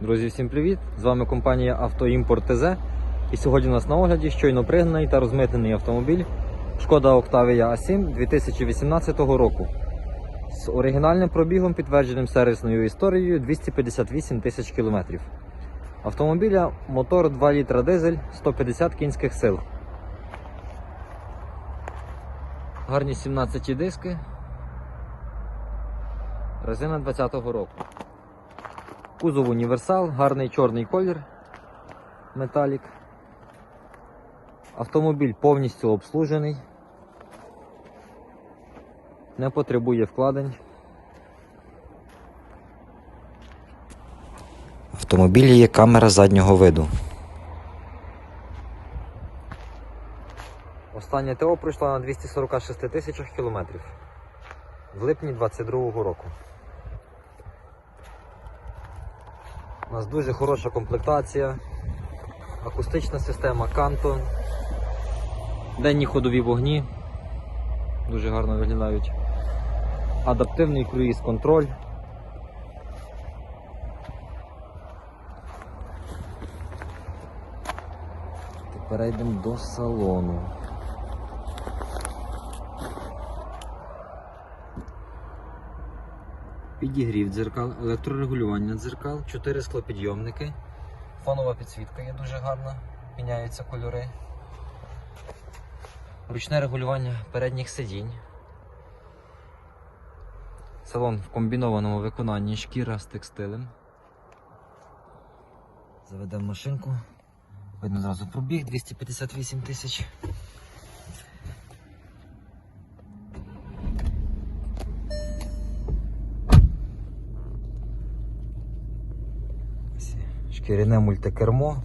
Друзі, всім привіт! З вами компанія Автоімпорт ТЗ. І сьогодні у нас на огляді щойно пригнаний та розмитнений автомобіль Шкода Octavia A7 2018 року. З оригінальним пробігом, підтвердженим сервісною історією 258 тисяч кілометрів. Автомобіля мотор 2 літра дизель 150 кінських сил. Гарні 17 диски. Резина 20-го року. Кузов універсал, гарний чорний колір, металік. Автомобіль повністю обслужений, не потребує вкладень. В автомобілі є камера заднього виду. Останнє ТО пройшло на 246 тисячах кілометрів в липні 2022 року. У нас дуже хороша комплектація, акустична система Канто, денні ходові вогні, дуже гарно виглядають, адаптивний круїз контроль. Перейдемо до салону. Підігрів дзеркал, електрорегулювання дзеркал, 4 склопідйомники. Фонова підсвітка є дуже гарна, міняються кольори. Ручне регулювання передніх сидінь. Салон в комбінованому виконанні шкіра з текстилем. Заведемо машинку. Видно зразу пробіг 258 тисяч. Шкіряне мультикермо.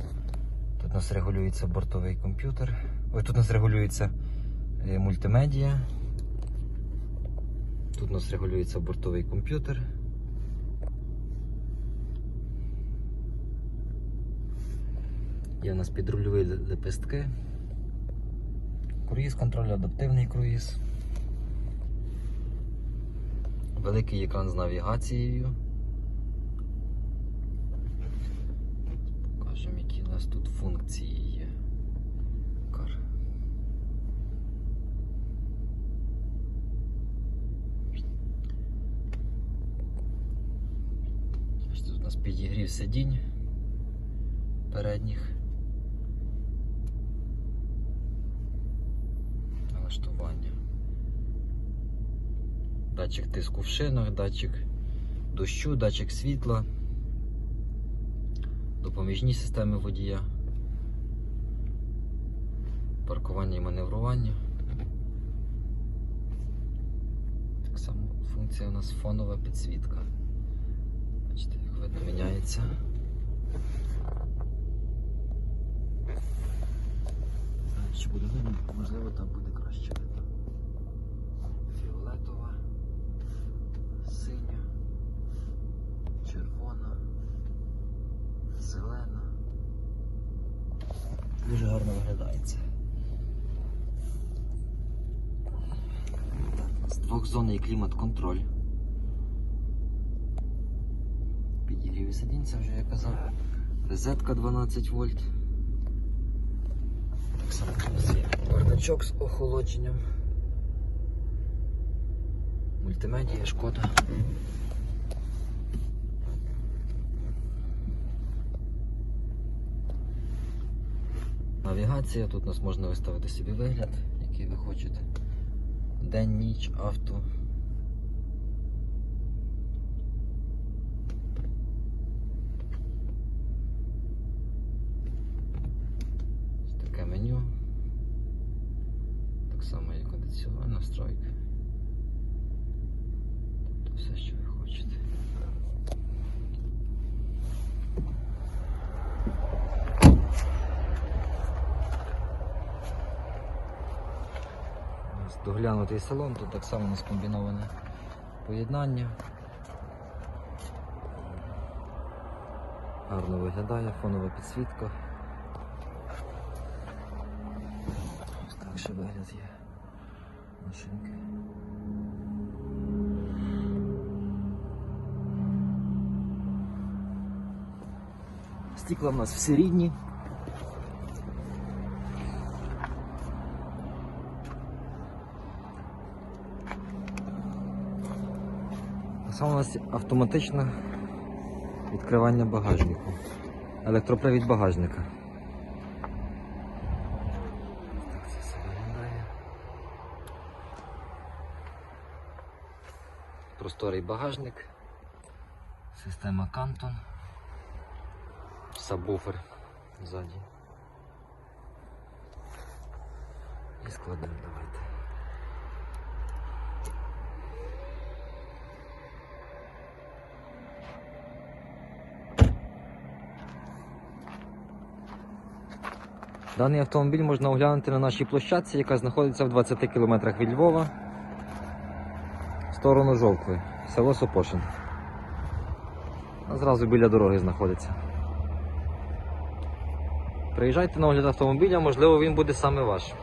Тут у нас регулюється бортовий комп'ютер. Ой, тут у нас регулюється е, мультимедіа. Тут у нас регулюється бортовий комп'ютер. Є у нас підрульові лепестки. Круїз контроль, адаптивний круїз. Великий екран з навігацією. Покажемо, які у нас тут функції є. Кар. Ось Тут у нас підігрів сидінь передніх. Налаштування. Датчик тиску в шинах, датчик дощу, датчик світла, допоміжні системи водія, паркування і маневрування. Так само функція у нас фонова підсвітка. Видно міняється. Знаю, Чи буде видно, можливо там буде краще видно. Фіолетова, синя, червона, зелена. Дуже гарно виглядається. З двохзонний клімат-контроль. Підігріві сидінь, це вже я казав. Розетка 12 вольт. Так само бардачок з охолодженням. Мультимедія, шкода. Навігація, тут у нас можна виставити собі вигляд, який ви хочете. День, ніч, авто. Ось таке меню. Так є настройки. Тобто все, що ви хочете. Доглянутий салон, тут так само у нас комбіноване поєднання. Гарно виглядає, фонова підсвітка. Ось так ще вигляд є машинки. Стікла в нас всі рідні. Саме у нас автоматичне відкривання багажнику. Електропривід багажника. Так це все виглядає. Просторий багажник. Система Кантон. Сабвуфер ззаді. І складемо давайте. Даний автомобіль можна оглянути на нашій площадці, яка знаходиться в 20 км від Львова сторону Жовкви, село Сопошин. Зразу біля дороги знаходиться. Приїжджайте на огляд автомобіля, можливо, він буде саме ваш.